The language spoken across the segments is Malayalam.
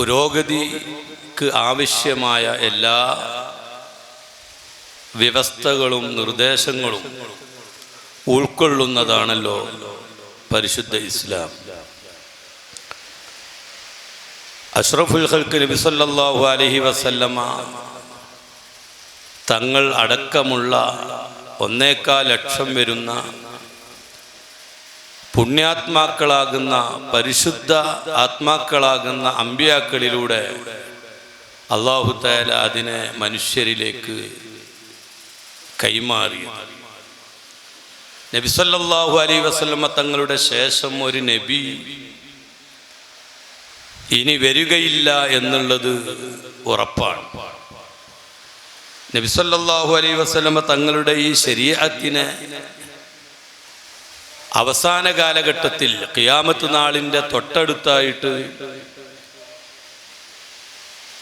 പുരോഗതിക്ക് ആവശ്യമായ എല്ലാ വ്യവസ്ഥകളും നിർദ്ദേശങ്ങളും ഉൾക്കൊള്ളുന്നതാണല്ലോ പരിശുദ്ധ ഇസ്ലാം. അഷ്റഫുൽ ഹൽക്ക് നബി സല്ലല്ലാഹു അലൈഹി വസല്ലമ തങ്ങൾ അടക്കമുള്ള ഒന്നേക്കാൽ ലക്ഷം വരുന്ന പുണ്യാത്മാക്കളാകുന്ന പരിശുദ്ധ ആത്മാക്കളാകുന്ന അമ്പിയാക്കളിലൂടെ അള്ളാഹു താല അതിനെ മനുഷ്യരിലേക്ക് കൈമാറി നബി സല്ലല്ലാഹു അലൈഹി വസല്ലമ തങ്ങളുടെ ശേഷം ഒരു നബി ഇനി വരികയില്ല എന്നുള്ളത് ഉറപ്പാണ്. നബി സല്ലല്ലാഹു അലൈഹി വസല്ലമ തങ്ങളുടെ ഈ ശരീഅത്തിനെ അവസാന കാലഘട്ടത്തിൽ ഖിയാമത്ത് നാളിന്റെ തൊട്ടടുത്തായിട്ട്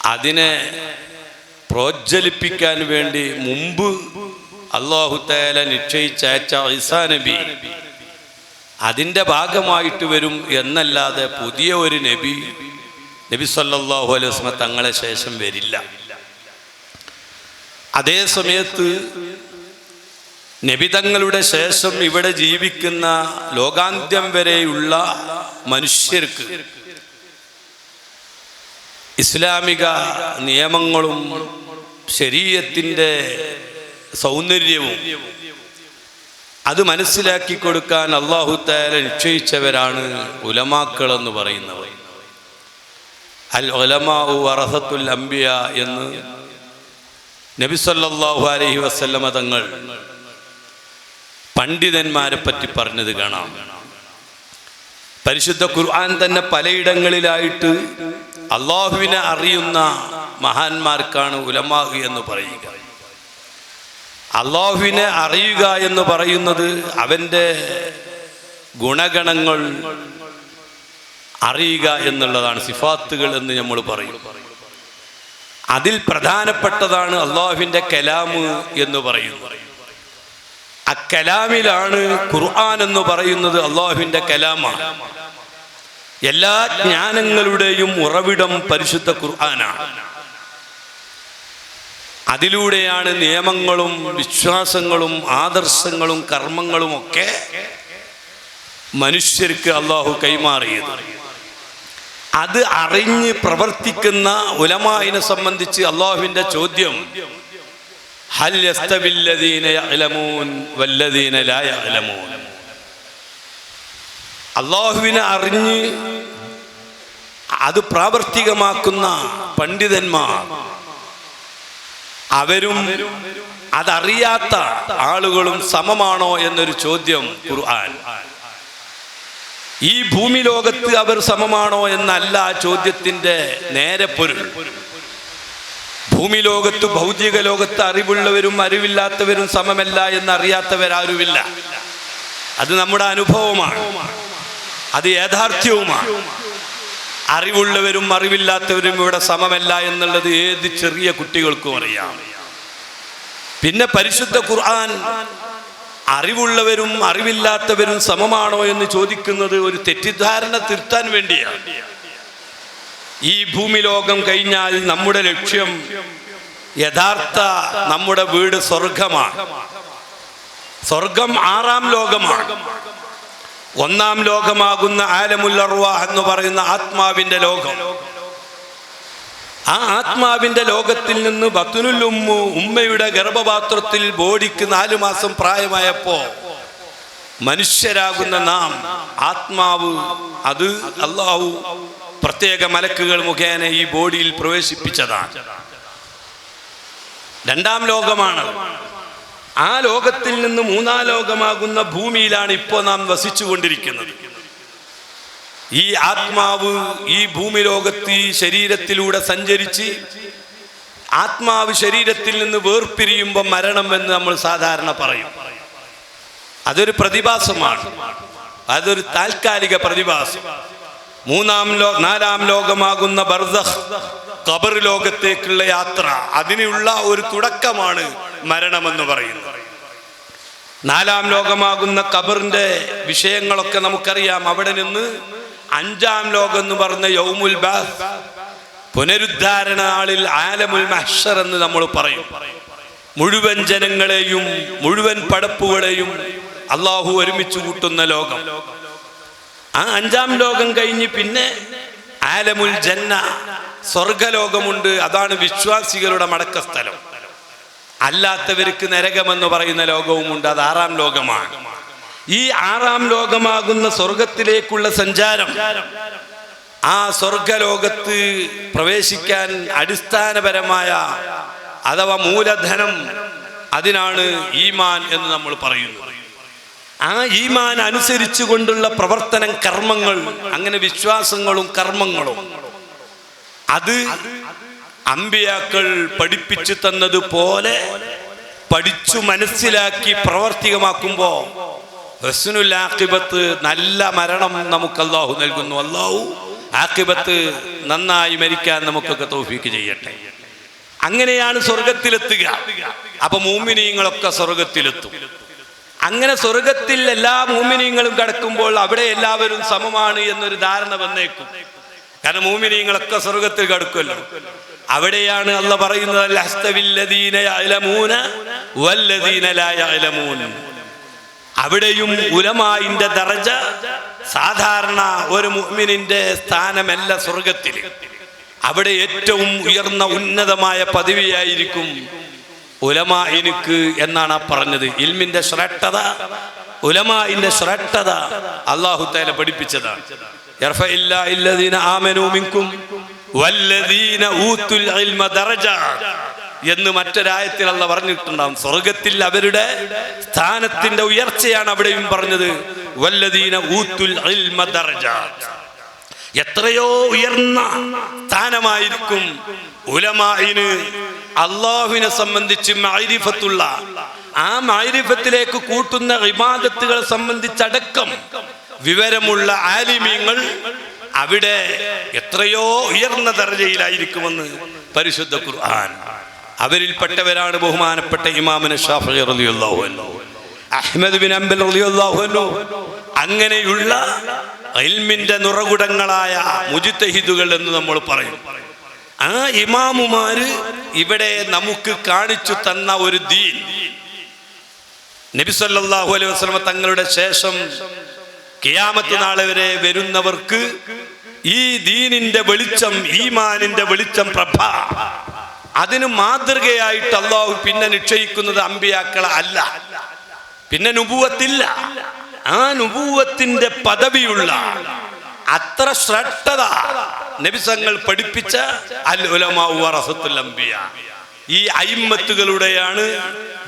അതിനെ പ്രോജ്വലിപ്പിക്കാൻ വേണ്ടി മുമ്പ് അള്ളാഹു തആല നിശ്ചയിച്ചയച്ച ഐസാ നബി അതിന്റെ ഭാഗമായിട്ട് വരും എന്നല്ലാതെ പുതിയ ഒരു നബി നബി സല്ലാഹു അലൈഹി വസല്ലമ തങ്ങളെ ശേഷം വരില്ല. അതേ സമയത്ത് നബിതങ്ങളുടെ ശേഷം ഇവിടെ ജീവിക്കുന്ന ലോകാന്ത്യം വരെയുള്ള മനുഷ്യർക്ക് ഇസ്ലാമിക നിയമങ്ങളും ശരീരത്തിന്റെ സൗന്ദര്യവും അത് മനസ്സിലാക്കി കൊടുക്കാൻ അള്ളാഹു താല നിശ്ചയിച്ചവരാണ് ഉലമാക്കൾ എന്ന് പറയുന്നവർ. അൽ ഉലമാഉ വറസത്തുൽ അംബിയ എന്ന് നബി സല്ലല്ലാഹു അലൈഹി വസല്ലമ തങ്ങൾ പണ്ഡിതന്മാരെ പറ്റി പറഞ്ഞത് കാണാം. പരിശുദ്ധ ഖുർആൻ തന്നെ പലയിടങ്ങളിലായിട്ട് അള്ളാഹുവിനെ അറിയുന്ന മഹാന്മാർക്കാണ് ഉലമാഹു എന്ന് പറയുക. അള്ളാഹുവിനെ അറിയുക എന്ന് പറയുന്നത് അവന്റെ ഗുണഗണങ്ങൾ അറിയുക എന്നുള്ളതാണ് സിഫാത്തുകൾ എന്ന് നമ്മൾ പറയും. അതിൽ പ്രധാനപ്പെട്ടതാണ് അള്ളാഹുവിന്റെ കലാമ് എന്ന് പറയുന്നത്. ആ കലാമിലാണ് ഖുർആൻ എന്ന് പറയുന്നത് അള്ളാഹുവിന്റെ കലാമാണ്. എല്ലാ ജ്ഞാനങ്ങളുടെയും ഉറവിടം പരിശുദ്ധ ഖുർആനാണ്. അതിലൂടെയാണ് നിയമങ്ങളും വിശ്വാസങ്ങളും ആദർശങ്ങളും കർമ്മങ്ങളും ഒക്കെ മനുഷ്യർക്ക് അള്ളാഹു കൈമാറിയത്. അത് അറിഞ്ഞ് പ്രവർത്തിക്കുന്ന ഉലമായിനെ സംബന്ധിച്ച് അള്ളാഹുവിന്റെ ചോദ്യം അള്ളാഹുവിനെ അറിഞ്ഞ് അത് പ്രാവർത്തികമാക്കുന്ന പണ്ഡിതന്മാർ അവരും അതറിയാത്ത ആളുകളും സമമാണോ എന്നൊരു ചോദ്യം ഖുർആൻ. ഈ ഭൂമി ലോകത്ത് അവർ സമമാണോ എന്നല്ല ചോദ്യത്തിന്റെ നേരെ പൊരുൾ. ഭൂമി ലോകത്ത് ഭൗതിക ലോകത്ത് അറിവുള്ളവരും അറിവില്ലാത്തവരും സമമല്ല എന്ന് എന്നറിയാത്തവരാരുമില്ല. അത് നമ്മുടെ അനുഭവമാണ്. അത് യാഥാർത്ഥ്യവുമാണ്. അറിവുള്ളവരും അറിവില്ലാത്തവരും ഇവിടെ സമമല്ല എന്നുള്ളത് ഏത് ചെറിയ കുട്ടികൾക്കും അറിയാം. പിന്നെ പരിശുദ്ധ ഖുർആൻ അറിവുള്ളവരും അറിവില്ലാത്തവരും സമമാണോ എന്ന് ചോദിക്കുന്നത് ഒരു തെറ്റിദ്ധാരണ തിരുത്താൻ വേണ്ടിയാണ്. ഈ ഭൂമി ലോകം കഴിഞ്ഞാൽ നമ്മുടെ ലക്ഷ്യം യഥാർത്ഥ നമ്മുടെ വീട് സ്വർഗമാണ്. സ്വർഗം ആറാം ലോകമാണ്. ഒന്നാം ലോകമാകുന്ന ആലമുല്ലർവ എന്ന് പറയുന്ന ആത്മാവിന്റെ ലോകം. ആ ആത്മാവിന്റെ ലോകത്തിൽ നിന്ന് ബത്തുനുല്ലുമ്മു ഉമ്മയുടെ ഗർഭപാത്രത്തിൽ ബോഡിക്ക് നാലു മാസം പ്രായമായപ്പോ മനുഷ്യരാകുന്ന നാം ആത്മാവ് അത് അള്ളാഹു പ്രത്യേക മലക്കുകൾ മുഖേന ഈ ബോഡിയിൽ പ്രവേശിപ്പിച്ചതാണ്. രണ്ടാം ലോകമാണ്. ആ ലോകത്തിൽ നിന്ന് മൂന്നാം ലോകമാകുന്ന ഭൂമിയിലാണ് ഇപ്പോൾ നാം വസിച്ചുകൊണ്ടിരിക്കുന്നത്. ഈ ആത്മാവ് ഈ ഭൂമി ലോകത്ത് ഈ ശരീരത്തിലൂടെ സഞ്ചരിച്ച് ആത്മാവ് ശരീരത്തിൽ നിന്ന് വേർപിരിയുമ്പോൾ മരണം എന്ന് നമ്മൾ സാധാരണ പറയും. അതൊരു പ്രതിഭാസമാണ്. അതൊരു താൽക്കാലിക പ്രതിഭാസം. മൂന്നാം ലോ നാലാം ലോകമാകുന്ന ബർദഹ് കബർ ലോകത്തേക്കുള്ള യാത്ര. അതിനുള്ള ഒരു തുടക്കമാണ് മരണമെന്ന് പറയുന്നത്. നാലാം ലോകമാകുന്ന ഖബറിന്റെ വിഷയങ്ങളൊക്കെ നമുക്കറിയാം. അവിടെ നിന്ന് അഞ്ചാം ലോകം എന്ന് പറഞ്ഞ യൗമുൽ ബാസ് പുനരുദ്ധാരണ ആളിൽ ആലമുൽ മഹ്ഷർ എന്ന് നമ്മൾ പറയും. മുഴുവൻ ജനങ്ങളെയും മുഴുവൻ പടപ്പുകളെയും അള്ളാഹു ഒരുമിച്ച് കൂട്ടുന്ന ലോകം. ആ അഞ്ചാം ലോകം കഴിഞ്ഞ് പിന്നെ ആലമുൽ ജന്ന സ്വർഗലോകമുണ്ട്. അതാണ് വിശ്വാസികളുടെ മടക്ക സ്ഥലം അല്ലാത്തവർക്ക് നരകമെന്ന് പറയുന്ന ലോകവുമുണ്ട്. അത് ആറാം ലോകമാണ്. ഈ ആറാം ലോകമാകുന്ന സ്വർഗത്തിലേക്കുള്ള സഞ്ചാരം ആ സ്വർഗലോകത്ത് പ്രവേശിക്കാൻ അടിസ്ഥാനപരമായ അഥവാ മൂലധനം അതിനാണ് ഈമാൻ എന്ന് നമ്മൾ പറയുന്നു. ആ ഈമാൻ അനുസരിച്ചു കൊണ്ടുള്ള പ്രവർത്തനം കർമ്മങ്ങൾ അങ്ങനെ വിശ്വാസങ്ങളും കർമ്മങ്ങളും. അത് അമ്പിയാക്കൾ പഠിപ്പിച്ചു തന്നതുപോലെ പഠിച്ചു മനസ്സിലാക്കി പ്രവർത്തികമാക്കുമ്പോ ഹസ്നുൽ ആക്കിബത്ത് നല്ല മരണം നമുക്ക് അള്ളാഹു നൽകുന്നു. അള്ളാഹു ആക്കിബത്ത് നന്നായി മരിക്കാൻ നമുക്കൊക്കെ തോഫീക്ക് ചെയ്യട്ടെ. അങ്ങനെയാണ് സ്വർഗത്തിലെത്തുക അപ്പൊ മൂമിനീങ്ങളൊക്കെ സ്വർഗത്തിലെത്തും അങ്ങനെ സ്വർഗത്തിൽ എല്ലാ മൂമിനീങ്ങളും കിടക്കുമ്പോൾ അവിടെ എല്ലാവരും സമമാണ് എന്നൊരു ധാരണ വന്നേക്കും. കാരണം മൂമിനീങ്ങളൊക്കെ സ്വർഗത്തിൽ കിടക്കുമല്ലോ. അവിടെയാണ് അല്ല പറയുന്നത്. അവിടെയും ഉലമായിന്റെ ദറജ സാധാരണ ഒരു മുഅ്മിനിന്റെ സ്ഥാനമല്ല സ്വർഗത്തിൽ. അവിടെ ഏറ്റവും ഉയർന്ന ഉന്നതമായ പദവിയായിരിക്കും ഉലമായിനിക്ക് എന്നാണ് ആ പറഞ്ഞത്. ഇൽമിന്റെ ശ്രേഷ്ഠത ഉലമാന്റെ ശ്രേഷ്ഠത അള്ളാഹു തആല പഠിപ്പിച്ചതാണ്. എന്ന് മറ്റൊരായത്തിൽ അല്ല പറഞ്ഞിട്ടുണ്ടാവും. സ്വർഗത്തിൽ അവരുടെ സ്ഥാനത്തിന്റെ ഉയർച്ചയാണ് അവിടെയും പറഞ്ഞത്. വല്ലദീന ഊത്തുൽ എത്രയോ ഉയർന്ന സ്ഥാനമായിരിക്കും ഉലമായിന് അള്ളാഹുവിനെ സംബന്ധിച്ച് മൈരിഫത്തുള്ള ആ മൈരിഫത്തിലേക്ക് കൂട്ടുന്ന വിവാദത്തുകളെ സംബന്ധിച്ചടക്കം വിവരമുള്ള ആലിമ്യങ്ങൾ അവിടെ എത്രയോ ഉയർന്ന ദർജയിലായിരിക്കുമെന്ന് പരിശുദ്ധ ഖുർആൻ. അവരിൽപ്പെട്ടവരാണ് ബഹുമാനപ്പെട്ട ഇമാമിന് ഷാഫി അഹ്മദ് ബിൻ അംബൽ അങ്ങനെയുള്ള ഇൽമിന്റെ നുറകുടങ്ങളായ മുജിത്തഹിദുകൾ എന്ന് നമ്മൾ പറയും. ആ ഇമാമുമാര് ഇവിടെ നമുക്ക് കാണിച്ചു തന്ന ഒരു ദീൻ. നബി സല്ലല്ലാഹു അലൈഹി വസല്ലമ തങ്ങളുടെ ശേഷം കിയാമത്ത് നാളെ വരെ വരുന്നവർക്ക് ഈ ദീനിന്റെ വെളിച്ചം ഈമാനിന്റെ വെളിച്ചം പ്രഭ. അതിന് മാതൃകയായിട്ട് അള്ളാഹു പിന്നെ നിശ്ചയിക്കുന്നത് അമ്പിയാക്കളെ അല്ല. പിന്നെ നുപൂവത്തില്ല. ആ നുപൂവത്തിന്റെ പദവിയുള്ള അത്ര ശ്രദ്ധത നബിസങ്ങൾ പഠിപ്പിച്ച അൽ ഉലമാ വറസത്തുൽ അംബിയ. ഈ അയിമ്മത്തുകളുടെയാണ്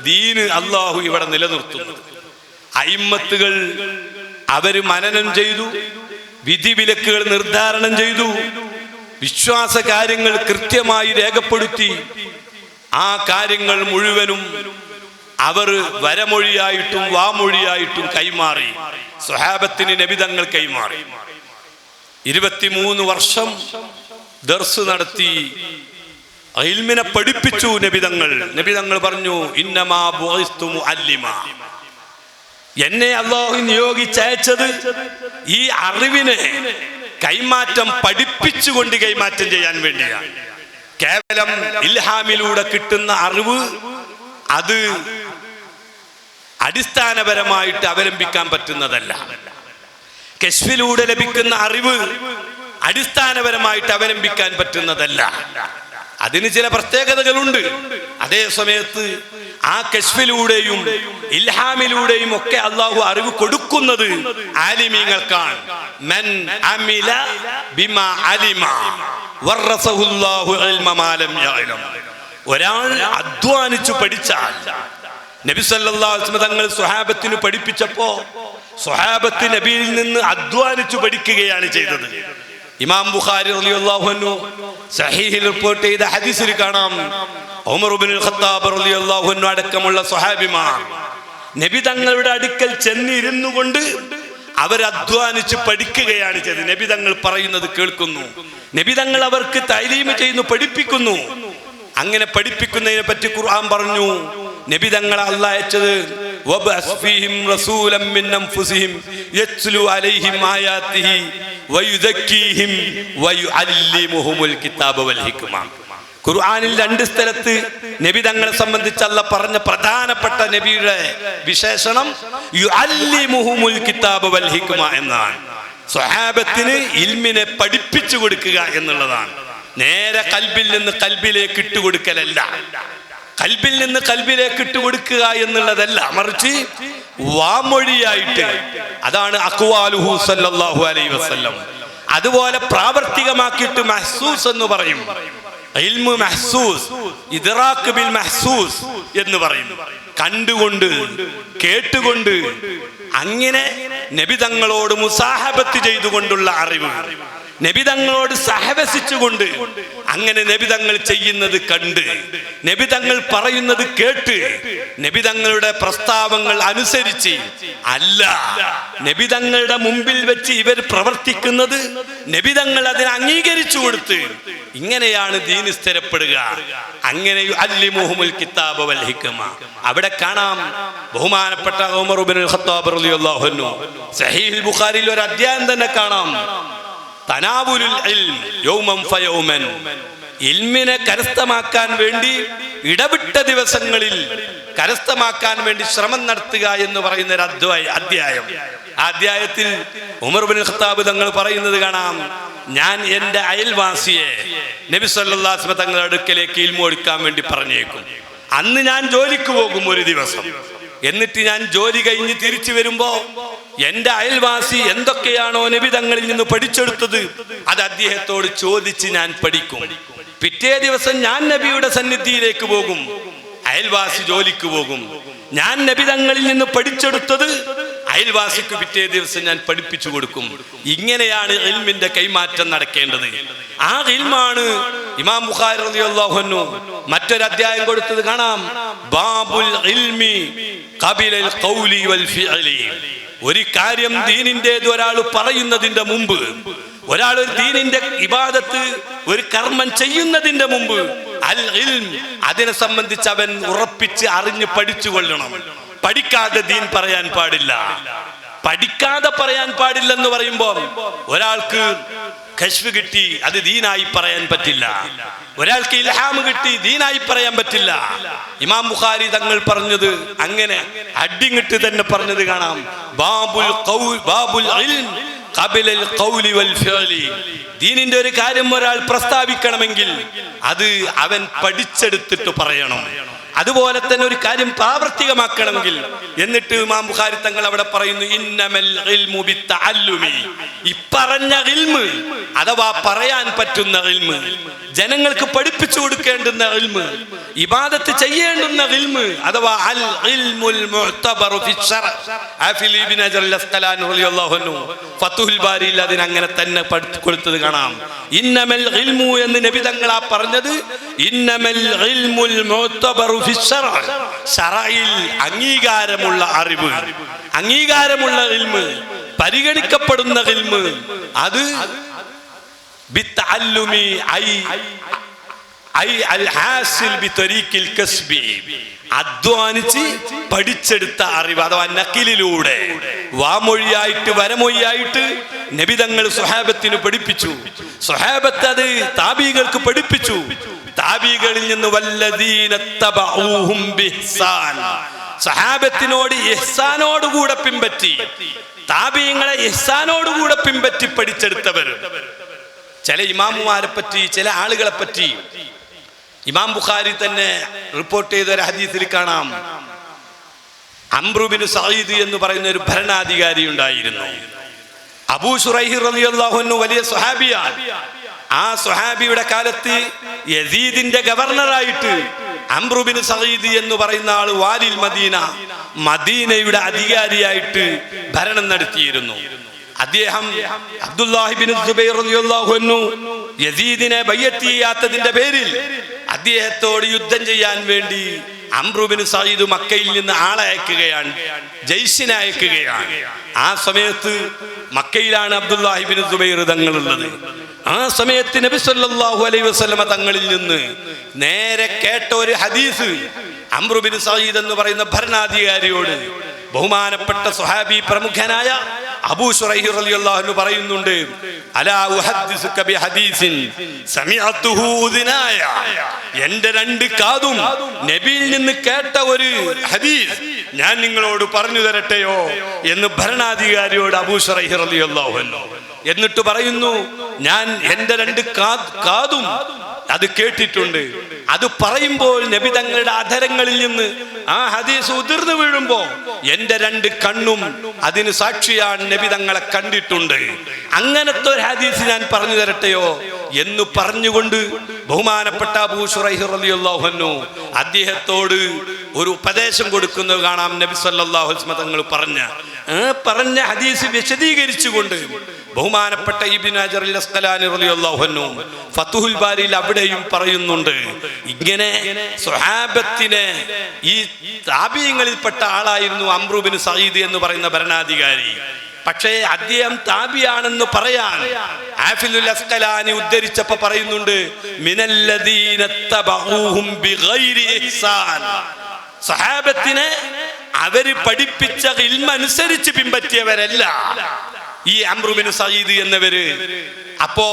ദീന് അള്ളാഹു ഇവിടെ നിലനിർത്തുന്നത്. അയിമ്മത്തുകൾ അവർ മനനം ചെയ്തു വിധിവിലക്കുകൾ നിർദ്ധാരണം ചെയ്തു വിശ്വാസ കാര്യങ്ങൾ കൃത്യമായി രേഖപ്പെടുത്തി ആ കാര്യങ്ങൾ മുഴുവനും അവർ വരമൊഴിയായിട്ടും വാമൊഴിയായിട്ടും കൈമാറി. സ്വഹാബത്തിന് നബിതങ്ങൾ കൈമാറി. ഇരുപത്തിമൂന്ന് വർഷം ദർസ് നടത്തി. ഇൽമിനെ പഠിപ്പിച്ചു നബിതങ്ങൾ നബിതങ്ങൾ പറഞ്ഞു ഇന്നമാ മുഅല്ലിമ. എന്നെ അള്ളാഹു നിയോഗിച്ചയച്ചത് ഈ അറിവിനെ കൈമാറ്റം പഠിപ്പിച്ചുകൊണ്ട് കൈമാറ്റം ചെയ്യാൻ വേണ്ടിയാണ്. കേവലം ഇൽഹാമിലൂടെ കിട്ടുന്ന അറിവ് അത് അടിസ്ഥാനപരമായിട്ട് അവലംബിക്കാൻ പറ്റുന്നതല്ല. കശ്വിലൂടെ ലഭിക്കുന്ന അറിവ് അടിസ്ഥാനപരമായിട്ട് അവലംബിക്കാൻ പറ്റുന്നതല്ല. അതിന് ചില പ്രത്യേകതകളുണ്ട്. അതേ സമയത്ത് ആ കശ്വിലൂടെയും ഇൽഹാമിലൂടെയും ഒക്കെ അള്ളാഹു അറിവ് കൊടുക്കുന്നത് ആലിമീങ്ങൾക്കാണ്. മൻ അമില അലിമ ഒരാൾ അധ്വാനിച്ചു പഠിച്ചാൽ നബി തങ്ങൾ സ്വഹാബത്തിന് പഠിപ്പിച്ചപ്പോ സ്വഹാബത്ത് നബിയിൽ നിന്ന് അധ്വാനിച്ചു പഠിക്കുകയാണ് ചെയ്തത്. ഇമാം ബുഖാരി സഹീഹിൽ റിപ്പോർട്ട് ചെയ്ത ഹദീസിൽ കാണാം. ഉമർ ഇബ്നുൽ ഖത്താബ് അടക്കമുള്ള സ്വഹാബിമാർ നബി തങ്ങളുടെ അടുക്കൽ ചെന്നിരുന്നു കൊണ്ട് അവർ അധ്വാനിച്ച് പഠിക്കുകയാണ് ചെയ്തത്. നബി തങ്ങൾ പറയുന്നത് കേൾക്കുന്നു. നബി തങ്ങൾ അവർക്ക് തൈലീമ് ചെയ്യുന്നു പഠിപ്പിക്കുന്നു. അങ്ങനെ പഠിപ്പിക്കുന്നതിനെ പറ്റി ഖുർആൻ പറഞ്ഞു നബി തങ്ങളെ അല്ല അയച്ചത് കിതാബ ഖുർആനിൽ രണ്ട് സ്ഥലത്ത് നബി തങ്ങളെ സംബന്ധിച്ചല്ല പറഞ്ഞ പ്രധാനപ്പെട്ട നബിയുടെ വിശേഷണം യുഅല്ലിമുഹുമുൽ കിതാബ വൽ ഹിക്മ എന്നാണ്. സ്വഹാബത്തിന് ഇൽമിനെ പഠിപ്പിച്ചു കൊടുക്കുക എന്നുള്ളതാണ്. നേരെ കൽബിൽ നിന്ന് കൽബിലേക്ക് ഇട്ടുകൊടുക്കലല്ല. കൽബിൽ നിന്ന് കൽബിലേക്ക് ഇട്ടുകൊടുക്കുക എന്നുള്ളതല്ല മറിച്ച് വാമൊഴിയായിട്ട്. അതാണ് അക്വാലുഹു അതുപോലെ പ്രാവർത്തികമാക്കിയിട്ട് മഹസൂസ് എന്ന് പറയും. ബിൽ എന്ന് പറയും. കണ്ടുകൊണ്ട് കേട്ടുകൊണ്ട് അങ്ങനെ നബിതങ്ങളോട് മുസാഹബത്ത് ചെയ്തുകൊണ്ടുള്ള അറിവ്. നബിതങ്ങളോട് സഹവസിച്ചുകൊണ്ട് അങ്ങനെ നബിതങ്ങൾ ചെയ്യുന്നത് കണ്ട് നബിതങ്ങൾ പറയുന്നത് കേട്ട് നബിതങ്ങളുടെ പ്രസ്താവങ്ങൾ അനുസരിച്ച് അല്ല നബിതങ്ങളുടെ മുമ്പിൽ വെച്ച് ഇവർ പ്രവർത്തിക്കുന്നത് നബിതങ്ങൾ അതിനെ അംഗീകരിച്ചു കൊടുത്ത് ഇങ്ങനെയാണ് ദീന് സ്ഥിരപ്പെടുക. അങ്ങനെ അല്ലി മുഹമ്മുൽ കിതാബ് വൽ ഹിക്മ. അവിടെ കാണാം ബഹുമാനപ്പെട്ട ഉമർ ഖത്താബ് റളിയല്ലാഹു അൻഹു. സഹീഹുൽ ബുഖാരിയിൽ ഒരു അധ്യായം തന്നെ കാണാം. തനാവുലുൽ യൗമൻ ഫയൗമൻ. ഇൽമിനെ കരസ്ഥമാക്കാൻ വേണ്ടി ഇടവിട്ട ദിവസങ്ങളിൽ കരസ്ഥമാക്കാൻ വേണ്ടി ശ്രമം നടത്തുക എന്ന് പറയുന്ന ഒരു അധ്യായം. ആ അധ്യായത്തിൽ ഉമർ ബിൻ ഖത്താബ് തങ്ങൾ പറയുന്നത് കാണാം. ഞാൻ എന്റെ അയൽവാസിയെ നബി സല്ലല്ലാഹു അലൈഹി വസല്ലം തങ്ങളുടെ അടുക്കലേക്ക് ഇൽമൊടുക്കാൻ വേണ്ടി പറഞ്ഞേക്കും. അന്ന് ഞാൻ ജോലിക്ക് പോകും ഒരു ദിവസം. എന്നിട്ട് ഞാൻ ജോലി കഴിഞ്ഞ് തിരിച്ചു വരുമ്പോ എന്റെ അയൽവാസി എന്തൊക്കെയാണോ നിബിതങ്ങളിൽ നിന്ന് പഠിച്ചെടുത്തത് അത് അദ്ദേഹത്തോട് ചോദിച്ച് ഞാൻ പഠിക്കും. പിറ്റേ ദിവസം ഞാൻ നബിയുടെ സന്നിധിയിലേക്ക് പോകും. അയൽവാസി ജോലിക്ക് പോകും. ഞാൻ നബിതങ്ങളിൽ നിന്ന് പഠിച്ചെടുത്തത് അയൽവാസിക്ക് പിറ്റേ ദിവസം ഞാൻ പഠിപ്പിച്ചു കൊടുക്കും. ഇങ്ങനെയാണ് ഇൽമിന്റെ കൈമാറ്റം നടക്കേണ്ടത്. ആ ഇൽമാണ് ഇമാം ബുഖാരി റളിയല്ലാഹു മറ്റൊരു അധ്യായം കൊടുത്തത് കാണാം. ബാബുൽ ഇൽമി ഖബിലൽ ഖൗലി വൽ ഒരു കാര്യം ദീനിന്റേത് ഒരാൾ പറയുന്നതിന്റെ മുമ്പ് ഒരാൾ ഒരു ദീനിന്റെ ഇബാദത്ത് ഒരു കർമ്മം ചെയ്യുന്നതിന്റെ മുമ്പ് അൽ ഇൽം അതിനെ സംബന്ധിച്ച് അവൻ ഉറപ്പിച്ച് അറിഞ്ഞ് പഠിച്ചു കൊള്ളണം പഠിക്കാതെ ദീൻ പറയാൻ പാടില്ല. പഠിക്കാതെ പറയാൻ പാടില്ലെന്ന് പറയുമ്പോൾ ഒരാൾക്ക് കശ്ഫ് കിട്ടി അത് ദീനായി പറയാൻ പറ്റില്ല. ഒരാൾക്ക് ഇൽഹാം കിട്ടി ദീനായി പറയാൻ പറ്റില്ല. ഇമാം ബുഖാരി തങ്ങൾ പറഞ്ഞത് അങ്ങനെ അടിങ്ങിട്ട് തന്നെ പറഞ്ഞത് കാണാം. ബാബുൽ ബാബുൽ ദീനിന്റെ ഒരു കാര്യം ഒരാൾ പ്രസ്താവിക്കണമെങ്കിൽ അത് അവൻ പഠിച്ചെടുത്തിട്ട് പറയണം. അതുപോലെ തന്നെ ഒരു കാര്യം പ്രാവർത്തികമാക്കണമെങ്കിൽ. എന്നിട്ട് ഇമാം ബുഖാരി തങ്ങൾ അവിടെ പറയുന്നു ഇന്നമൽ ഇൽമു അഥവാ പറയാൻ പറ്റുന്ന ഇൽമ് ജനങ്ങൾക്ക് പഠിപ്പിച്ചു കൊടുക്കേണ്ടുന്ന ഇൽമ് ഇബാദത്ത് ചെയ്യേണ്ടുന്ന ഇൽമ് അഥവാ അൽ ഇൽമുൽ മുഅ്തബറു അൻഹു തന്നെ കൊടുത്തത് കാണാം. ഇന്നമൽ ഇൽമു എന്ന് നബി തങ്ങളാ പറഞ്ഞത് ഇന്നമൽ ഇൽമുൽ മുഅ്തബറു അംഗീകാരമുള്ള അറിവ് അംഗീകാരമുള്ള ഇൽമ് പരിഗണിക്കപ്പെടുന്ന ഇൽമ് അത് അധ്വാനിച്ച് പഠിച്ചെടുത്ത അറിവ് അഥവാ നക്കിലിലൂടെ വാമൊഴിയായിട്ട് വരമൊഴിയായിട്ട് നബിതങ്ങൾ സുഹാബത്തിന് പഠിപ്പിച്ചു. സുഹാബത്ത് അത് താബീകൾക്ക് പഠിപ്പിച്ചു. താബീകളിൽ നിന്ന് സഹാബത്തിനോട് ഇഹ്സാനോടുകൂടെ പിൻപറ്റി. ഇഹ്സാനോട് കൂടെ പിൻപറ്റി പഠിച്ചെടുത്തവർ. ചില ഇമാമുമാരെ പറ്റി ചില ആളുകളെ പറ്റി. ഇമാം ബുഖാരി തന്നെ റിപ്പോർട്ട് ചെയ്ത ഒരു ഹദീസിൽ കാണാം. അംബ്രുബിന് സയ്യിദ് എന്ന് പറയുന്ന ഒരു ഭരണാധികാരി ഉണ്ടായിരുന്നു. അബൂ സുറൈഹി റളിയല്ലാഹു അൻഹു വലിയ സ്വഹാബിയാണ്. ആ സുഹാബിയുടെ കാലത്ത് യസീദിന്റെ ഗവർണറായിട്ട് അംറുബിൻ സഹീദ് എന്ന് പറയുന്ന ആൾ വാലിൽ മദീന മദീനയുടെ അധികാരിയായിട്ട് ഭരണം നടത്തിയിരുന്നു. അദ്ദേഹം അബ്ദുല്ലാഹിബിൻ യസീദിനെ ബയ്യത്ത് ചെയ്യാത്തതിന്റെ പേരിൽ അദ്ദേഹത്തോട് യുദ്ധം ചെയ്യാൻ വേണ്ടി അംറുബിന് സയ്യിദ് മക്കയിൽ നിന്ന് ആളെ അയക്കുകയാണ് ജയ്സിനെ അയക്കുകയാണ്. ആ സമയത്ത് മക്കയിലാണ് അബ്ദുല്ലാഹിബിൻ സുബൈർ തങ്ങളുള്ളത്. ആ സമയത്ത് നബി സല്ലല്ലാഹു അലൈഹി വസല്ലമ തങ്ങളിൽ നിന്ന് നേരെ കേട്ട ഒരു ഹദീസ് അമ്രുബിൻ സയ്യിദ് എന്ന് പറയുന്ന ഭരണാധികാരിയോട് ബഹുമാനപ്പെട്ട സുഹാബി പ്രമുഖനായ അബൂ ശുറൈഹ് റളിയല്ലാഹു അൻഹു പറയുന്നുണ്ട് അലാ ഉഹദ്ദിസുക ബി ഹദീസിൻ സമിഅതുഹു ഉദിനായ. എന്റെ രണ്ട് കാതും നബിയിൽ നിന്ന് കേട്ട ഒരു ഹദീസ് ഞാൻ നിങ്ങളോട് പറഞ്ഞു തരട്ടെയോ എന്ന് ഭരണാധികാരിയോട് അബൂ ശുറൈഹ് റളിയല്ലാഹു അൻഹു എന്നിട്ട് പറയുന്നു ഞാൻ എന്റെ രണ്ട് കാതും അത് കേട്ടിട്ടുണ്ട്. അത് പറയുമ്പോൾ നബി തങ്ങളുടെ അധരങ്ങളിൽ നിന്ന് ആ ഹദീസ് ഉതിർന്നു വീഴുമ്പോ എന്റെ രണ്ട് കണ്ണും അതിന് സാക്ഷിയാണ് നബി തങ്ങളെ കണ്ടിട്ടുണ്ട്. അങ്ങനത്തെ ഒരു ഹദീസ് ഞാൻ പറഞ്ഞു തരട്ടെയോ? എന്ന് പറഞ്ഞുകൊണ്ട് ബഹുമാനപ്പെട്ട അബൂ ശുറൈഹി റളിയല്ലാഹു അൻഹു അദ്ദേഹത്തോട് ഒരു ഉപദേശം കൊടുക്കുന്നത് കാണാം നബി അലൈഹി തങ്ങൾ പറഞ്ഞ. പറഞ്ഞ ഹദീസ് വിശദീകരിച്ചുകൊണ്ട് ബഹുമാനപ്പെട്ട ഇബ്നു അജറിൽ അൻഹു ഫതുഹുൽ ബാരിയിൽ അവിടെയും പറയുന്നുണ്ട് ഇങ്ങനെ സ്വഹാബത്തിനെ ഈ താബിയങ്ങളിൽപ്പെട്ട ആളായിരുന്നു അമ്രൂബിൻ സയ്യിദ് എന്ന് പറയുന്ന ഭരണാധികാരി. പക്ഷേ അദ്ദേഹം താബിയാണെന്ന് പറയാൻ ആഫിലുൽ അസ്കലാനി ഉദ്ധരിച്ചപ്പോ പറയുന്നുണ്ട് സഹാബത്തിനെ അവർ പഠിപ്പിച്ച ഇൽമനുസരിച്ച് പിൻപറ്റിയവരല്ല. ഈ അമ്രുബിന് സയ്യിദ് എന്നവര്. അപ്പോ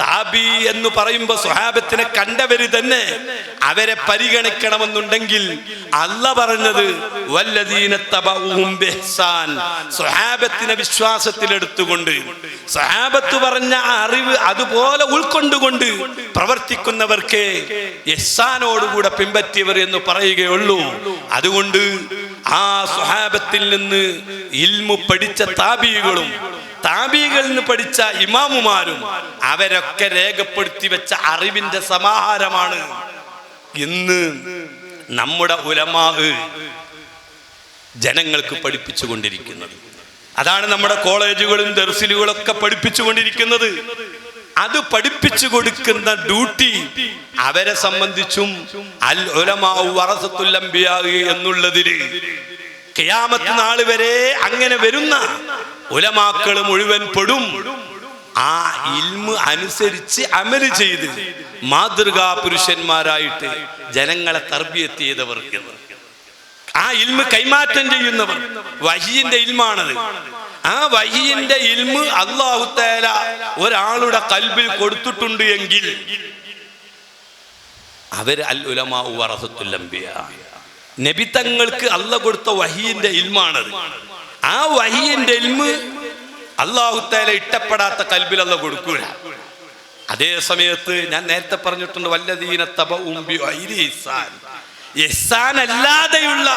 താബി എന്ന് പറയുമ്പോ സ്വഹാബത്തിനെ കണ്ടവര് തന്നെ അവരെ പരിഗണിക്കണമെന്നുണ്ടെങ്കിൽ അല്ല പറഞ്ഞത് സ്വഹാബത്തിനെ വിശ്വാസത്തിലെടുത്തുകൊണ്ട് സ്വഹാബത്ത് പറഞ്ഞ അറിവ് അതുപോലെ ഉൾക്കൊണ്ടുകൊണ്ട് പ്രവർത്തിക്കുന്നവർക്ക് യഹ്സാനോടുകൂടെ പിൻപറ്റിയവർ എന്ന് പറയുകയുള്ളൂ. അതുകൊണ്ട് ആ സ്വഹാബത്തിൽ നിന്ന് ഇൽമു പഠിച്ച താബികളും താബികളിൽ നിന്ന് പഠിച്ച ഇമാമുമാരും അവരൊക്കെ രേഖപ്പെടുത്തി വെച്ച അറിവിന്റെ സമാഹാരമാണ് ഇന്ന് നമ്മുടെ ഉലമാവ് ജനങ്ങൾക്ക് പഠിപ്പിച്ചു കൊണ്ടിരിക്കുന്നത് അതാണ് നമ്മുടെ കോളേജുകളും ദർസിലുകളൊക്കെ പഠിപ്പിച്ചു കൊണ്ടിരിക്കുന്നത് അത് പഠിപ്പിച്ചു കൊടുക്കുന്ന ഡ്യൂട്ടി അവരെ സംബന്ധിച്ചും അൽ ഉലമാവ് വറസത്തുൽ എന്നുള്ളതിൽ എന്നുള്ളതിൽ. കിയാമത്ത് നാൾ വരെ അങ്ങനെ വരുന്ന ഉലമാക്കൾ മുഴുവൻ പെടും. ആ ഇൽമ അനുസരിച്ച് അമൽ ചെയ്ത് മാതൃകാ പുരുഷന്മാരായിട്ട് ജനങ്ങളെ തർബിയത്ത് ചെയ്തവർക്ക് ആ ഇൽമ കൈമാറ്റം ചെയ്യുന്നവർ. വഹിയിന്റെ ഇൽമാണത്. ആ വഹിയിന്റെ ഇൽമ അള്ളാഹു തേല ഒരാളുടെ കൽബിൽ കൊടുത്തിട്ടുണ്ട് എങ്കിൽ അവർ അൽ ഉലമാ വറസത്തുല്ലംബിയ നബിത്തങ്ങൾക്ക് അള്ള കൊടുത്ത വഹിയന്റെ ഇൽമാണത്. ആ വഹിയന്റെ എൽമ് അള്ളാഹുത്തേല ഇഷ്ടപ്പെടാത്ത കൽബിൽ അല്ല കൊടുക്കൂല. അതേ സമയത്ത് ഞാൻ നേരത്തെ പറഞ്ഞിട്ടുണ്ട് വല്ലതീന തബ ഉമ്പി ഇഹ്സാൻ. അല്ലാതെയുള്ള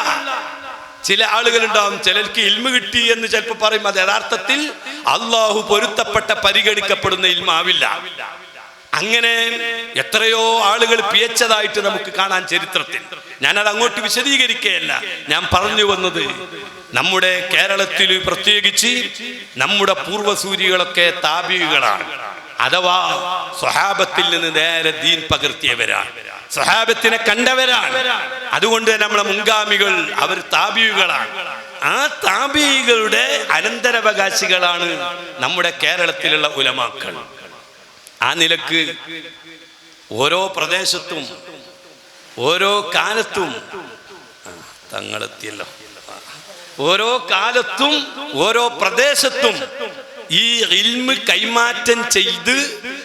ചില ആളുകൾ ഉണ്ടാവും ചിലർക്ക് ഇൽമ കിട്ടി എന്ന് ചിലപ്പോൾ പറയും അത് യഥാർത്ഥത്തിൽ അള്ളാഹു പൊരുത്തപ്പെട്ട പരിഗണിക്കപ്പെടുന്ന ഇൽമാവില്ല. അങ്ങനെ എത്രയോ ആളുകൾ പിയച്ചതായിട്ട് നമുക്ക് കാണാൻ ചരിത്രത്തിൽ. ഞാനത് അങ്ങോട്ട് വിശദീകരിക്കുകയല്ല. ഞാൻ പറഞ്ഞു വന്നത് നമ്മുടെ കേരളത്തിൽ പ്രത്യേകിച്ച് നമ്മുടെ പൂർവസൂരികളൊക്കെ താപികളാണ്. അഥവാ സ്വഹാബത്തിൽ നിന്ന് നേരെ ദീൻ പകർത്തിയവരാണ്. സ്വഹാബത്തിനെ കണ്ടവരാണ്. അതുകൊണ്ട് നമ്മളെ മുൻഗാമികൾ അവർ താപികളാണ്. ആ താപികളുടെ അനന്തരവകാശികളാണ് നമ്മുടെ കേരളത്തിലുള്ള ഉലമാക്കൾ. ആ നിലയ്ക്ക് ഓരോ പ്രദേശത്തും ഓരോ കാലത്തും തങ്ങളെത്തിയല്ലോ. ഓരോ കാലത്തും ഓരോ പ്രദേശത്തും ഈ ഇൽമ് കൈമാറ്റം ചെയ്ത്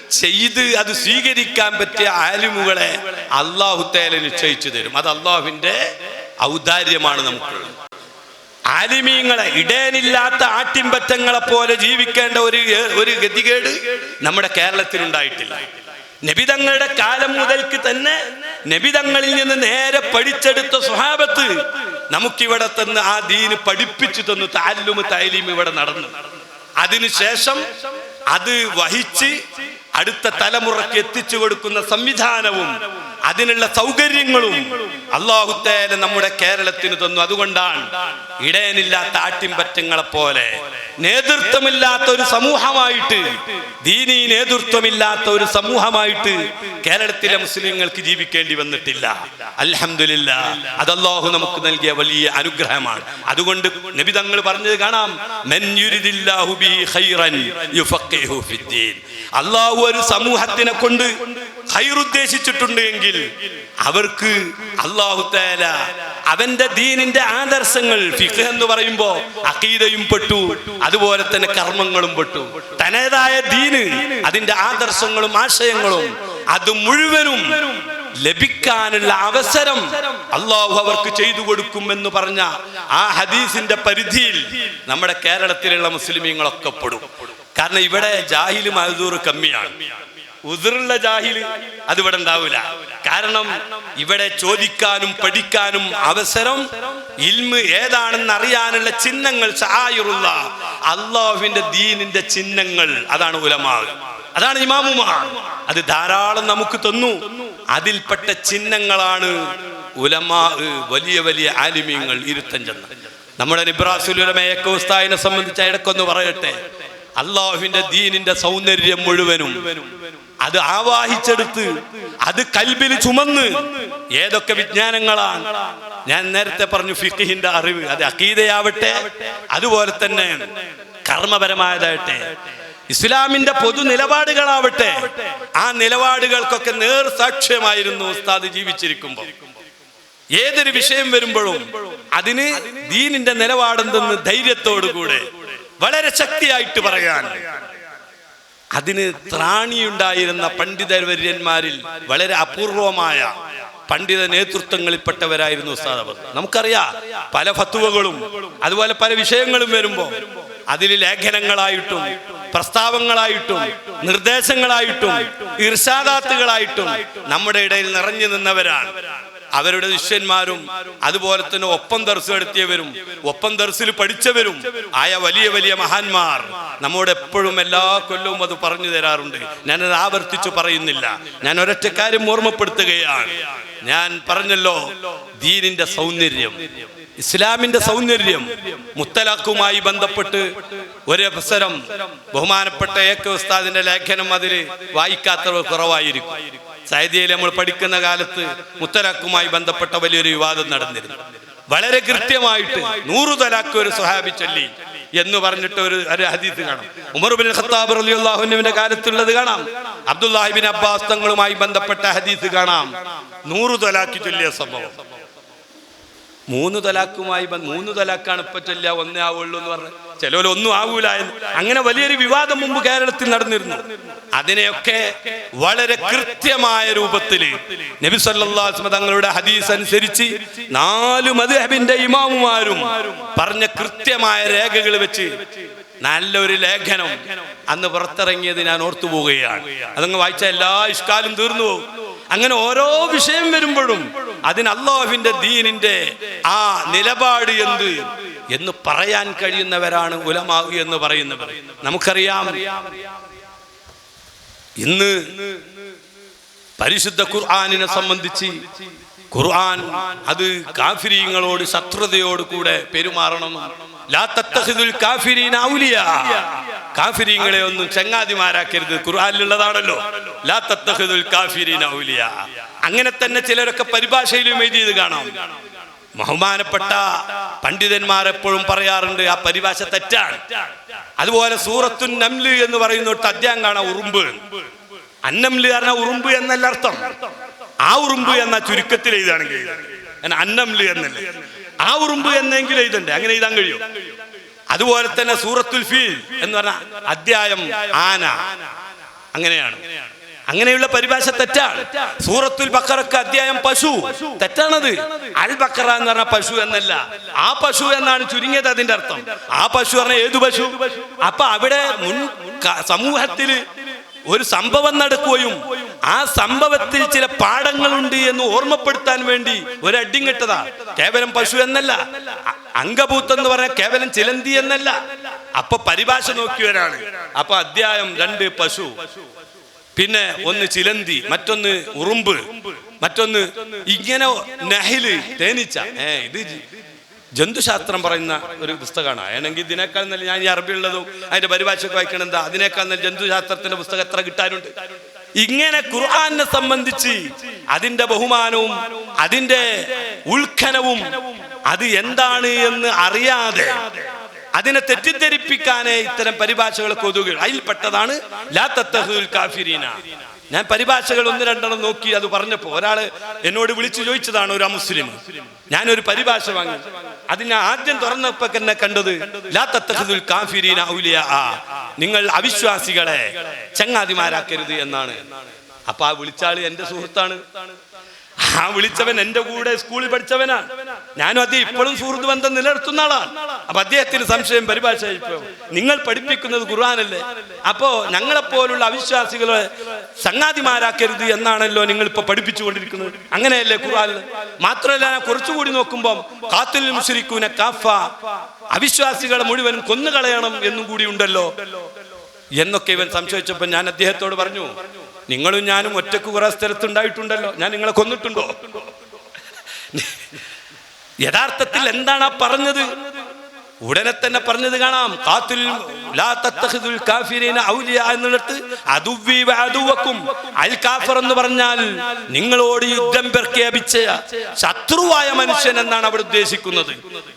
ചെയ്ത് അത് സ്വീകരിക്കാൻ പറ്റിയ ആലിമുകളെ അള്ളാഹു തേല നിശ്ചയിച്ചു തരും. അത് അള്ളാഹുവിന്റെ ഔദാര്യമാണ് നമുക്കുള്ളത്. ആലിമീങ്ങളെ ഇടേനില്ലാത്ത ആട്ടിൻപറ്റങ്ങളെ പോലെ ജീവിക്കേണ്ട ഒരു ഒരു ഗതികേട് നമ്മുടെ കേരളത്തിൽ ഉണ്ടായിട്ടില്ല നബിതങ്ങളുടെ കാലം മുതൽക്ക് തന്നെ നബിതങ്ങളിൽ നിന്ന് നേരെ പഠിച്ചെടുത്ത സ്വഭാവത്ത് നമുക്കിവിടെ തന്ന് ആ ദീന് പഠിപ്പിച്ചു തന്നു താലും താലീം ഇവിടെ നടന്നു. അതിനുശേഷം അത് വഹിച്ച് അടുത്ത തലമുറയ്ക്ക് എത്തിച്ചു കൊടുക്കുന്ന സംവിധാനവും അതിനുള്ള സൗകര്യങ്ങളും അള്ളാഹുത്തേല നമ്മുടെ കേരളത്തിന് തന്നു. അതുകൊണ്ടാണ് ഇടയനില്ലാത്ത ആട്ടിൻപറ്റങ്ങളെ പോലെ നേതൃത്വമില്ലാത്ത ഒരു സമൂഹമായിട്ട് ദീനി നേതൃത്വമില്ലാത്ത ഒരു സമൂഹമായിട്ട് കേരളത്തിലെ മുസ്ലിങ്ങൾക്ക് ജീവിക്കേണ്ടി വന്നിട്ടില്ല. അലഹമില്ല അതല്ലാഹു നമുക്ക് നൽകിയ വലിയ അനുഗ്രഹമാണ്. അതുകൊണ്ട് നബി തങ്ങൾ പറഞ്ഞത് കാണാം അള്ളാഹു ഒരു സമൂഹത്തിനെ കൊണ്ട് ഖൈർ ഉദ്ദേശിച്ചിട്ടുണ്ട് എങ്കിൽ അവർക്ക് അള്ളാഹു തആല അവന്റെ ദീനിന്റെ ആദർശങ്ങൾ ഫിഖ് എന്ന് പറയുമ്പോ അഖീദയും പെട്ടു അതുപോലെ തന്നെ കർമ്മങ്ങളും പെട്ടു. തനേതായ ദീന് അതിന്റെ ആദർശങ്ങളും ആശയങ്ങളും അത് മുഴുവനും ലഭിക്കാനുള്ള അവസരം അള്ളാഹു അവർക്ക് ചെയ്തു കൊടുക്കുമെന്ന് പറഞ്ഞ ആ ഹദീസിന്റെ പരിധിയിൽ നമ്മുടെ കേരളത്തിലുള്ള മുസ്ലിമീങ്ങളൊക്കെ പെടും. കാരണം ഇവിടെ ജാഹിലും മഹദൂർ കമ്മിയാണ്. ഉതിറുള്ള ജാഹിൽ അത് ഇവിടെ ഉണ്ടാവില്ല കാരണം ഇവിടെ ചോദിക്കാനും പഠിക്കാനും അവസരം ഇൽമ് ഏതാണെന്ന് അറിയാനുള്ള ചിഹ്നങ്ങൾ സഹായുള്ള അള്ളാഹുവിന്റെ ദീനിന്റെ ചിഹ്നങ്ങൾ അതാണ് ഉലമാവ് അതാണ് ഇമാമുമാർ. അത് ധാരാളം നമുക്ക് തന്നു. അതിൽപ്പെട്ട ചിഹ്നങ്ങളാണ് ഉലമാ വലിയ വലിയ ആലിമ്യങ്ങൾ ഇരുത്തഞ്ചെന്ന് നമ്മുടെ നിബ്രാസുലമയക്കോസ്തായിനെ സംബന്ധിച്ച് ഇടക്കൊന്ന് പറയട്ടെ. അള്ളാഹുവിന്റെ ദീനിന്റെ സൗന്ദര്യം മുഴുവനും. അത് ആവാഹിച്ചെടുത്ത് അത് കൽബിൽ ചുമന്ന് ഏതൊക്കെ വിജ്ഞാനങ്ങളാണ്. ഞാൻ നേരത്തെ പറഞ്ഞു ഫിഖിന്റെ അറിവ് അത് അക്കീതയാവട്ടെ അതുപോലെ തന്നെ കർമ്മപരമായതായിട്ടെ ഇസ്ലാമിന്റെ പൊതു നിലപാടുകളാവട്ടെ. ആ നിലപാടുകൾക്കൊക്കെ നേർ സാക്ഷ്യമായിരുന്നു ഉസ്താദ് ജീവിച്ചിരിക്കുമ്പോൾ. ഏതൊരു വിഷയം വരുമ്പോഴും അതിന് ദീനിന്റെ നിലപാടെന്തെന്ന് ധൈര്യത്തോടുകൂടെ വളരെ ശക്തിയായിട്ട് പറയാൻ. അതിന് ത്രാണിയുണ്ടായിരുന്ന പണ്ഡിതവര്യന്മാരിൽ വളരെ അപൂർവമായ പണ്ഡിത നേതൃത്വങ്ങളിൽപ്പെട്ടവരായിരുന്നു ഉസ്താദ് നമുക്കറിയാം പല ഫത്തുവകളും അതുപോലെ പല വിഷയങ്ങളും വരുമ്പോൾ അതിൽ ലേഖനങ്ങളായിട്ടും പ്രസ്താവങ്ങളായിട്ടും നിർദ്ദേശങ്ങളായിട്ടും ഇർഷാദാത്തുകളായിട്ടും നമ്മുടെ ഇടയിൽ നിറഞ്ഞു നിന്നവരാണ്. അവരുടെ ശിഷ്യന്മാരും അതുപോലെ തന്നെ ഒപ്പം ദർസ് നടത്തിയവരും ഒപ്പം ദർസിൽ പഠിച്ചവരും ആയ വലിയ വലിയ മഹാന്മാർ നമ്മോട് എപ്പോഴും എല്ലാ കൊല്ലവും അത് പറഞ്ഞു തരാറുണ്ട്. ഞാനത് ആവർത്തിച്ചു പറയുന്നില്ല. ഞാൻ ഒരൊറ്റ കാര്യം ഓർമ്മപ്പെടുത്തുകയാണ്. ഞാൻ പറഞ്ഞല്ലോ ദീനിന്റെ സൗന്ദര്യം ഇസ്ലാമിന്റെ സൗന്ദര്യം മുത്തലാഖുമായി ബന്ധപ്പെട്ട് ഒരു അവസരം ബഹുമാനപ്പെട്ട ഏക ഉസ്താദിന്റെ ലേഖനം അതിൽ വായിക്കാത്തവർ കുറവായിരിക്കും. സൈദിയയിൽ നമ്മൾ പഠിക്കുന്ന കാലത്ത് മുത്തലാഖുമായി ബന്ധപ്പെട്ട വലിയൊരു വിവാദം നടന്നിരുന്നു. വളരെ കൃത്യമായിട്ട് നൂറു തലാഖ് ഒരു സ്വഹാബി ചൊല്ലി എന്ന് പറഞ്ഞിട്ട് ഒരു ഒരു ഹദീസ് കാണാം. ഉമർ ബിൻ ഖത്താബ് റളിയല്ലാഹുവിന്റെ കാലത്തുള്ളത് കാണാം. അബ്ദുല്ലാഹിബിൻ അബ്ബാസ് തങ്ങളുമായി ബന്ധപ്പെട്ട ഹദീസ് കാണാം. നൂറു തലാഖ് ചൊല്ലിയ സംഭവം. മൂന്ന് തലാക്കുമായി മൂന്ന് തലാക്കാണ് ചൊല്ലുക ഒന്നേ ആവുള്ളൂ എന്ന് പറഞ്ഞ്. ചിലവർ ഒന്നും ആവൂല അങ്ങനെ വലിയൊരു വിവാദം മുമ്പ് കേരളത്തിൽ നടന്നിരുന്നു. അതിനെയൊക്കെ വളരെ കൃത്യമായ രൂപത്തിൽ നബി സല്ലല്ലാഹു തങ്ങളുടെ ഹദീസ് അനുസരിച്ച് നാല് മദ്ഹബിന്റെ ഇമാമുമാരും പറഞ്ഞ കൃത്യമായ രേഖകൾ വെച്ച് നല്ലൊരു ലേഖനം അന്ന് പുറത്തിറങ്ങിയത് ഞാൻ ഓർത്തു പോവുകയാണ് അതങ്ങ് വായിച്ച എല്ലാ ഇഷ്കാലും തീർന്നു പോകും. അങ്ങനെ ഓരോ വിഷയം വരുമ്പോഴും അതിന് അള്ളാഹുവിന്റെ ദീനിന്റെ ആ നിലപാട് എന്ത് എന്ന് പറയാൻ കഴിയുന്നവരാണ് ഉലമാവ് എന്ന് പറയുന്നവർ. നമുക്കറിയാം. ഇന്ന് പരിശുദ്ധ ഖുർആാനിനെ സംബന്ധിച്ച് ഖുർആൻ അത് കാഫിരീങ്ങളോട് ശത്രുതയോട് കൂടെ പെരുമാറണം. കാഫിരീങ്ങളെ ഒന്നും ചങ്ങാതിമാരാക്കരുത്. ഖുർആനിലുള്ളതാണല്ലോ. അങ്ങനെ തന്നെ ചിലരൊക്കെ പരിഭാഷയിലും എഴുതിയത് കാണാം. ബഹുമാനപ്പെട്ട പണ്ഡിതന്മാർ എപ്പോഴും പറയാറുണ്ട് ആ പരിഭാഷ തെറ്റാണ്. അതുപോലെ സൂറത്തുൻ നംൽ എന്ന് പറയുന്ന ഒരു അധ്യായം കാണാം ഉറുമ്പ് അന്നംൽ പറഞ്ഞ ഉറുമ്പ് എന്നല്ല അർത്ഥം. ആ ഉറുമ്പ് എന്ന ചുരുക്കത്തിൽ എഴുതാണെങ്കിൽ കാരണം അന്നംൽ എന്നല്ല. ആ ഉറുമ്പ് എന്നെങ്കിലും എഴുതണ്ടേ? അങ്ങനെ എഴുതാൻ കഴിയും. അതുപോലെ തന്നെ സൂറത്തുൽ ഫീൽ എന്ന് പറഞ്ഞ അധ്യായം ആന. അങ്ങനെയാണ്. അങ്ങനെയുള്ള പരിഭാഷ തെറ്റാണ്. സൂറത്തുൽ ബക്കറക്ക് അധ്യായം പശു. തെറ്റാണത്. അൽ ബക്കറ എന്ന് പറഞ്ഞ പശു എന്നല്ല. ആ പശു എന്നാണ് ചുരുങ്ങിയത് അതിന്റെ അർത്ഥം. ആ പശു പറഞ്ഞ ഏതു പശു? അപ്പൊ അവിടെ മുൻ സമൂഹത്തിൽ ഒരു സംഭവം നടക്കുകയും ആ സംഭവത്തിൽ ചില പാഠങ്ങളുണ്ട് എന്ന് ഓർമ്മപ്പെടുത്താൻ വേണ്ടി ഒരു അടിയും കെട്ടതാ. കേവലം പശു എന്നല്ല. അംഗഭൂത്ത് എന്ന് പറഞ്ഞ കേവലം ചിലന്തി എന്നല്ല. അപ്പൊ പരിഭാഷ നോക്കിയവരാണ്. അപ്പൊ അധ്യായം രണ്ട് പശു. പിന്നെ ഒന്ന് ചിലന്തി മറ്റൊന്ന് ഉറുമ്പ് മറ്റൊന്ന് ഇങ്ങനെ നഹിൽ തേനീച്ച. ഏ ഇത് ജന്തുശാസ്ത്രം പറയുന്ന ഒരു പുസ്തകമാണ്. ആണെങ്കിൽ ഇതിനേക്കാൾ നല്ല ഞാൻ ഈ അറബിയുള്ളതും അതിന്റെ പരിഭാഷയൊക്കെ വായിക്കണം എന്താ? അതിനേക്കാൾ നല്ല ജന്തുശാസ്ത്രത്തിന്റെ പുസ്തകം എത്ര കിട്ടാനുണ്ട്? ഇങ്ങനെ ഖുർആാനെ സംബന്ധിച്ച് അതിന്റെ ബഹുമാനവും അതിന്റെ ഉത്ഖനവും അത് എന്താണ് എന്ന് അറിയാതെ അതിനെ തെറ്റിദ്ധരിപ്പിക്കാനേ ഇത്തരം പരിഭാഷകൾ കൊതുകൾ തത്തഹുൽ കാഫിരീന. ഞാൻ പരിഭാഷകൾ ഒന്ന് രണ്ടെണ്ണം നോക്കി അത് പറഞ്ഞപ്പോ ഒരാൾ എന്നോട് വിളിച്ചു ചോദിച്ചതാണ് ഒരു മുസ്ലിം. ഞാനൊരു പരിഭാഷ വാങ്ങി. അത് ആദ്യം തുറന്നപ്പോ തന്നെ കണ്ടത് നിങ്ങൾ അവിശ്വാസികളെ ചങ്ങാതിമാരാക്കരുത് എന്നാണ്. അപ്പൊ ആ വിളിച്ചാൾ എന്റെ സുഹൃത്താണ്. ആ വിളിച്ചവൻ എന്റെ കൂടെ സ്കൂളിൽ പഠിച്ചവനാണ് ഞാനും അത് ഇപ്പോഴും സുഹൃത്ത് ബന്ധം നിലനിർത്തുന്ന ആളാണ്. അപ്പൊ അദ്ദേഹത്തിന് സംശയം പരിഭാഷ നിങ്ങൾ പഠിപ്പിക്കുന്നത് ഖുർആാനല്ലേ? അപ്പോ ഞങ്ങളെപ്പോലുള്ള അവിശ്വാസികളെ സംഗാതിമാരാക്കരുത് എന്നാണല്ലോ നിങ്ങൾ ഇപ്പൊ പഠിപ്പിച്ചുകൊണ്ടിരിക്കുന്നത്. അങ്ങനെയല്ലേ ഖുർആാനിൽ? മാത്രമല്ല കുറച്ചുകൂടി നോക്കുമ്പോൾ കാത്തിൽ മുഷരിക്കൂന കാഫ. അവിശ്വാസികളെ മുഴുവനും കൊന്നുകളയണം എന്നും കൂടി ഉണ്ടല്ലോ. എന്നൊക്കെ ഇവൻ സംശയിച്ചപ്പോൾ ഞാൻ അദ്ദേഹത്തോട് പറഞ്ഞു നിങ്ങളും ഞാനും ഒറ്റയ്ക്ക് കുറെ സ്ഥലത്തുണ്ടായിട്ടുണ്ടല്ലോ. ഞാൻ നിങ്ങളെ കൊന്നിട്ടുണ്ടോ? യഥാർത്ഥത്തിൽ എന്താണ് ആ പറഞ്ഞത്? ഉടനെ തന്നെ പറഞ്ഞത് കാണാം. കാത്തിൽ എന്നിടത്ത് അൽ എന്ന് പറഞ്ഞാൽ നിങ്ങളോട് യുദ്ധം പ്രഖ്യാപിച്ച ശത്രുവായ മനുഷ്യൻ എന്നാണ് അവിടെ ഉദ്ദേശിക്കുന്നത്.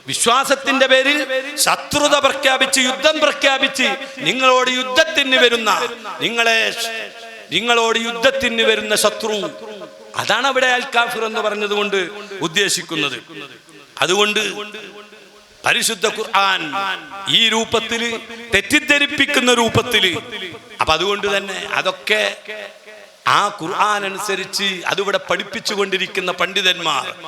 വിശ്വാസത്തിന്റെ പേരിൽ ശത്രുത പ്രഖ്യാപിച്ച് യുദ്ധം പ്രഖ്യാപിച്ച് നിങ്ങളോട് യുദ്ധത്തിന് വരുന്ന നിങ്ങളെ നിങ്ങളോട് യുദ്ധത്തിന് വരുന്ന ശത്രു. അതാണ് അവിടെ അൽക്കാഫിർ എന്ന് പറഞ്ഞത് കൊണ്ട് ഉദ്ദേശിക്കുന്നത്. അതുകൊണ്ട് പരിശുദ്ധ ഖുർആൻ ഈ രൂപത്തിൽ തെറ്റിദ്ധരിപ്പിക്കുന്ന രൂപത്തിൽ. അപ്പൊ അതുകൊണ്ട് തന്നെ അതൊക്കെ ആ ഖുർആൻ അനുസരിച്ച് അതിവിടെ പഠിപ്പിച്ചുകൊണ്ടിരിക്കുന്ന പണ്ഡിതന്മാർ